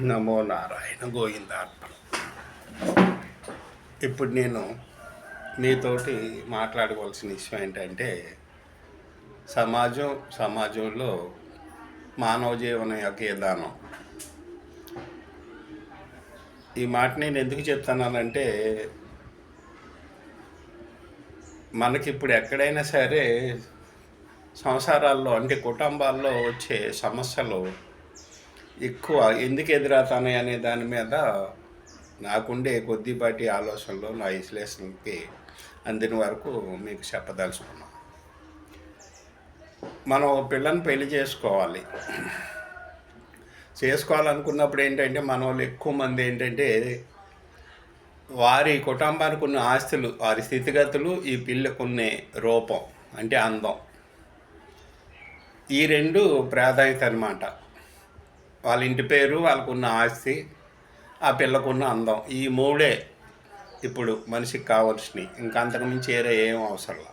నమో నారాయణ గోవిందార్పణ. ఇప్పుడు నేను మీతోటి మాట్లాడుకోవాల్సిన విషయం ఏంటంటే సమాజం సమాజంలో మానవ జీవనం యొక్క విధానం. ఈ మాట నేను ఎందుకు చెప్తున్నానంటే మనకి ఇప్పుడు ఎక్కడైనా సరే సంసారాల్లో అంటే కుటుంబాల్లో వచ్చే సమస్యలు ఎక్కువ. ఎందుకు ఎదురవుతున్నాయి అనే దాని మీద నాకుండే కొద్దిపాటి ఆలోచనలు నా విశ్లేషణకి అందిన వరకు మీకు చెప్పదలుచుకున్నాను మనం ఒక పిల్లని పెళ్ళి చేసుకోవాలి. చేసుకోవాలనుకున్నప్పుడు ఏంటంటే మన వాళ్ళు ఎక్కువ మంది ఏంటంటే వారి కుటుంబానికి ఉన్న ఆస్తులు వారి స్థితిగతులు ఈ పిల్లకున్నే రూపం అంటే అందం. ఈ రెండు ప్రాధాన్యత అనమాట వాళ్ళ ఇంటి పేరు వాళ్ళకున్న ఆస్తి ఆ పిల్లకున్న అందం ఈ మూడే ఇప్పుడు మనిషికి కావాల్సినవి. ఇంకా అంతకుమించి ఏరే ఏం అవసరం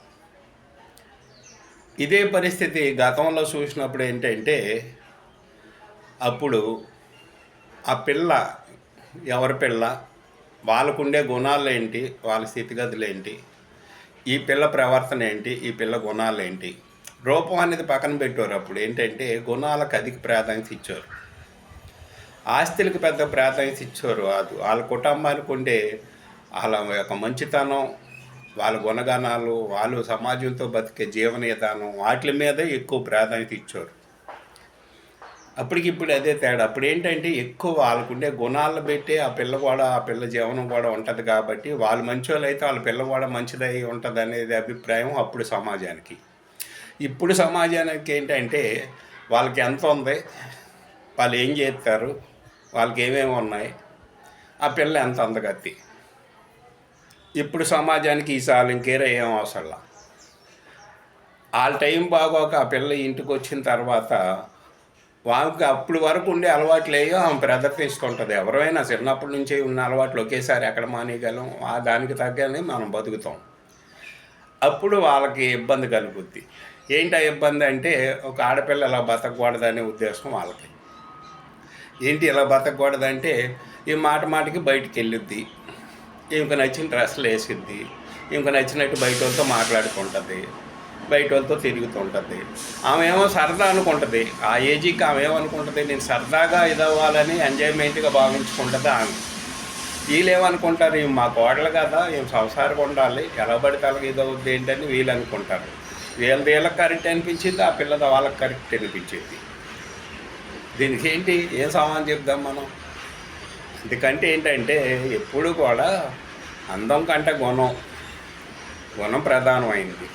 ఇదే పరిస్థితి గతంలో చూసినప్పుడు ఏంటంటే అప్పుడు ఆ పిల్ల ఎవరి పిల్ల వాళ్ళకుండే గుణాలు ఏంటి వాళ్ళ స్థితిగతులు ఏంటి ఈ పిల్ల ప్రవర్తన ఏంటి ఈ పిల్ల గుణాలు ఏంటి రూపం అనేది పక్కన పెట్టారు అప్పుడు. ఏంటంటే గుణాలకు అధిక ప్రాధాన్యత ఇచ్చారు ఆస్తులకు పెద్ద ప్రాధాన్యత ఇచ్చారు అది వాళ్ళ కుటుంబానికి ఉండే వాళ్ళ యొక్క మంచితనం వాళ్ళ గుణగణాలు వాళ్ళు సమాజంతో బతికే జీవన విధానం వాటి మీదే ఎక్కువ ప్రాధాన్యత ఇచ్చారు అప్పటికిప్పుడు అదే తేడా. అప్పుడు ఏంటంటే ఎక్కువ వాళ్ళకుండే గుణాలు పెట్టి ఆ పిల్ల కూడా ఆ పిల్ల జీవనం కూడా ఉంటుంది కాబట్టి వాళ్ళు మంచోళ్ళు అయితే వాళ్ళ పిల్ల కూడా మంచిదై ఉంటుంది అనేది అభిప్రాయం అప్పుడు సమాజానికి. ఇప్పుడు సమాజానికి ఏంటంటే వాళ్ళకి ఎంత ఉంది వాళ్ళు ఏం చేస్తారు? వాళ్ళకి ఏమేమి ఉన్నాయి. ఆ పిల్ల ఎంత అందగత్తి? ఇప్పుడు సమాజానికి ఈ సార్లు ఇంకేరే ఏం అవసరంలా వాళ్ళ టైం బాగోక ఆ పిల్ల ఇంటికి వచ్చిన తర్వాత వాళ్ళకి అప్పుడు వరకు ఉండే అలవాట్లు ఏయో ఆమె ప్రదర్శిస్తుంటుంది ఎవరైనా చిన్నప్పటి నుంచి ఉన్న అలవాట్లు ఒకేసారి ఎక్కడ మానేయగలం ఆ దానికి తగ్గని మనం బతుకుతాం. అప్పుడు వాళ్ళకి ఇబ్బంది కలుగుద్ది. ఏంటి ఆ ఇబ్బంది అంటే ఒక ఆడపిల్ల అలా బతకూడదనే ఉద్దేశం వాళ్ళకి. ఏంటి ఇలా బతకూడదంటే ఈ మాట మాటకి బయటికి వెళ్ళుద్ది. ఇంక నచ్చిన డ్రెస్సులు వేసిద్ది. ఇంక నచ్చినట్టు బయట వాళ్ళతో మాట్లాడుకుంటుంది. బయట వాళ్ళతో తిరుగుతుంటుంది. ఆమె ఏమో సరదా అనుకుంటుంది. ఆ ఏజీకి ఆమె ఏమనుకుంటుంది నేను సరదాగా ఇదవ్వాలని ఎంజాయ్మెంట్గా భావించుకుంటుంది ఆమె. వీళ్ళేమనుకుంటారు ఏమనుకుంటారు? మా కోడలు కదా ఏం సంసారం ఉండాలి. ఎలా పడితే అలాగే ఇదవుద్ది ఏంటని వీళ్ళు అనుకుంటారు. వీళ్ళది వీళ్ళకి కరెక్ట్ అనిపించింది ఆ పిల్లది వాళ్ళకి కరెక్ట్ అనిపించింది. దీనికి ఏంటి? ఏం సామాన్ చెప్దాం మనం? ఎందుకంటే ఏంటంటే ఎప్పుడు కూడా అందం కంటే గుణం గుణం ప్రధానమైంది.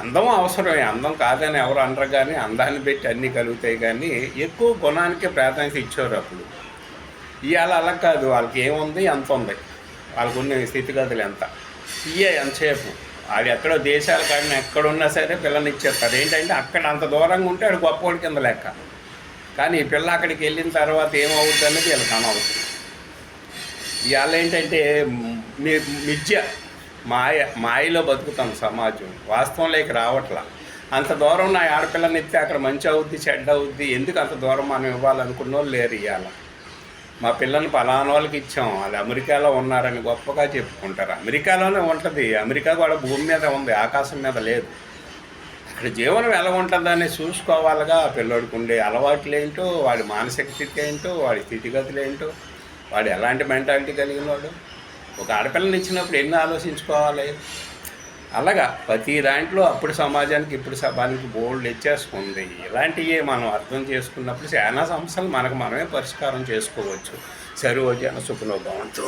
అందం అవసరమే. అందం కాదని ఎవరు అనరు కానీ అందాన్ని పెట్టి అన్నీ కలుగుతాయి కానీ ఎక్కువ గుణానికే ప్రాధాన్యత ఇచ్చారు అప్పుడు. ఇవాళ అలా కాదు. వాళ్ళకి ఏముంది? ఎంత ఉంది. వాళ్ళకు ఉన్న స్థితిగతులు ఎంత? ఇయే ఎంతసేపు? వాడు ఎక్కడో దేశాలు కానీ ఎక్కడున్నా సరే పిల్లని ఇచ్చేస్తారు. ఏంటంటే అక్కడ అంత దూరంగా ఉంటే వాడు గొప్పవాడి కింద లెక్క. కానీ ఈ పిల్ల అక్కడికి వెళ్ళిన తర్వాత ఏమవుద్ది అనేది వీళ్ళకి అనవసరం. ఇవాళ ఏంటంటే మీ మిథ్య మాయ మాయలో బతుకుతాం సమాజం. వాస్తవంలోకి రావట్లా. అంత దూరం నా ఆడపిల్లని ఎత్తే అక్కడ మంచి అవుద్ది చెడ్డ అవుద్ది ఎందుకు అంత దూరం మనం ఇవ్వాలనుకున్న వాళ్ళు లేరు ఇవాళ. మా పిల్లని పలానా వాళ్ళకి ఇచ్చాం. వాళ్ళు అమెరికాలో ఉన్నారని గొప్పగా చెప్పుకుంటారు. అమెరికాలోనే ఉంటుంది. అమెరికా కూడా భూమి మీద ఉంది ఆకాశం మీద లేదు. ఇక్కడ జీవనం ఎలా ఉంటుందని చూసుకోవాలిగా పిల్లోడికి ఉండే అలవాట్లు ఏంటో వాడి మానసిక స్థితి ఏంటో వాడి స్థితిగతులు ఏంటో వాడు ఎలాంటి మెంటాలిటీ కలిగిన వాడు. ఒక ఆడపిల్లని ఇచ్చినప్పుడు ఎన్ని ఆలోచించుకోవాలి? అలాగా ప్రతి దాంట్లో అప్పుడు సమాజానికి ఇప్పుడు సభానికి బోల్డ్ ఇచ్చేసుకుంది ఇలాంటివి మనం అర్థం చేసుకున్నప్పుడు చాలా సమస్యలు మనకు మనమే పరిష్కారం చేసుకోవచ్చు. సర్వజన సుఖలో భావంతో.